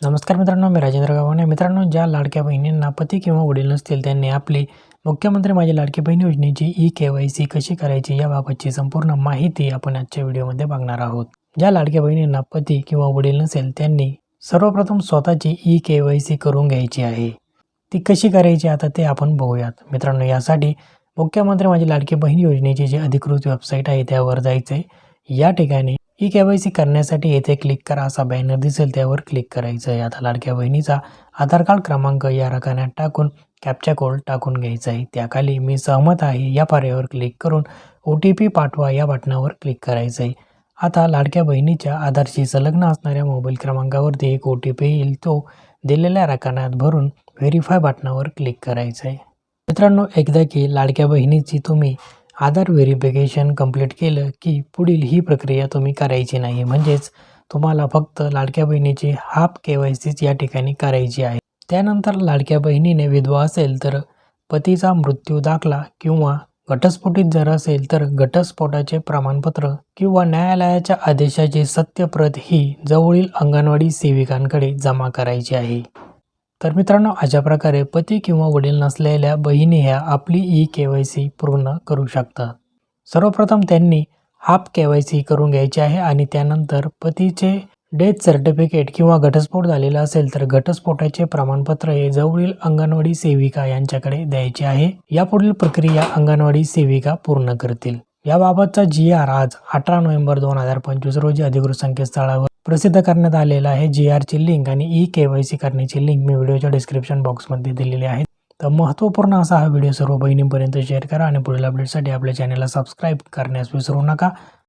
नमस्कार मित्रांनो मी राजेंद्र गावाने मित्रांनो ज्या लाडक्या बहिणींना पती किंवा वडील नसतील त्यांनी आपली मुख्यमंत्री माझी लाडकी बहीण योजनेची ई के वाय सी कशी करायची याबाबतची संपूर्ण माहिती आपण आजच्या व्हिडिओमध्ये बघणार आहोत. ज्या लाडक्या बहिणींना पती किंवा वडील नसेल त्यांनी सर्वप्रथम स्वतःची ई के वाय सी करून घ्यायची आहे. ती कशी करायची आता ते आपण बघूयात. मित्रांनो यासाठी मुख्यमंत्री माझी लाडकी बहीण योजनेची जी अधिकृत वेबसाईट आहे त्यावर जायचं आहे या ठिकाणी ई के वाय सी करण्यासाठी येथे क्लिक करा असा बॅनर दिसेल. त्यावर क्लिक करायचं आहे आता लाडक्या बहिणीचा आधार कार्ड क्रमांक या रकान्यात टाकून कॅप्चा कोड टाकून घ्यायचा आहे त्याखाली मी सहमत आहे. या पर्यायावर क्लिक करून ओ टी पी पाठवा या बटनावर क्लिक करायचं आहे आता लाडक्या बहिणीच्या आधारशी संलग्न असणाऱ्या मोबाईल क्रमांकावरती एक ओ टी पी येईल. तो दिलेल्या रकान्यात भरून व्हेरीफाय बटनावर क्लिक करायचं आहे मित्रांनो एकदा की लाडक्या बहिणीची तुम्ही आधार व्हेरिफिकेशन कंप्लीट केलं की पुढील ही प्रक्रिया तुम्ही करायची नाही. म्हणजेच तुम्हाला फक्त लाडक्या बहिणीची हाफ के वाय सीच या ठिकाणी करायची आहे. त्यानंतर लाडक्या बहिणीने विधवा असेल तर पतीचा मृत्यू दाखला किंवा घटस्फोटीत जर असेल तर घटस्फोटाचे प्रमाणपत्र किंवा न्यायालयाच्या आदेशाची सत्यप्रत ही जवळील अंगणवाडी सेविकांकडे जमा करायची आहे. तर मित्रांनो अशा प्रकारे पती किंवा वडील नसलेल्या बहिणी ह्या आपली ई के वाय सी पूर्ण करू शकतात. सर्वप्रथम त्यांनी हाफ के वाय सी करून घ्यायची आहे आणि त्यानंतर पतीचे डेथ सर्टिफिकेट किंवा घटस्फोट झालेला असेल तर घटस्फोटाचे प्रमाणपत्र हे जवळील अंगणवाडी सेविका यांच्याकडे द्यायचे आहे. यापुढील प्रक्रिया अंगणवाडी सेविका पूर्ण करतील. याबाबतचा जी आर आज अठरा नोव्हेंबर दोन हजार पंचवीस रोजी अधिकृत संकेतस्थळावर प्रसिद्ध करण्यात आलेला आहे जी आरची लिंक आणि ई के वाय सी करण्याची लिंक मी व्हिडिओच्या डिस्क्रिप्शन बॉक्समध्ये दिलेली आहे. तर महत्त्वपूर्ण असा हा व्हिडिओ सर्व बहिणींपर्यंत शेअर करा आणि पुढील अपडेटसाठी आपल्या चॅनलला सबस्क्राईब करण्यास विसरू नका.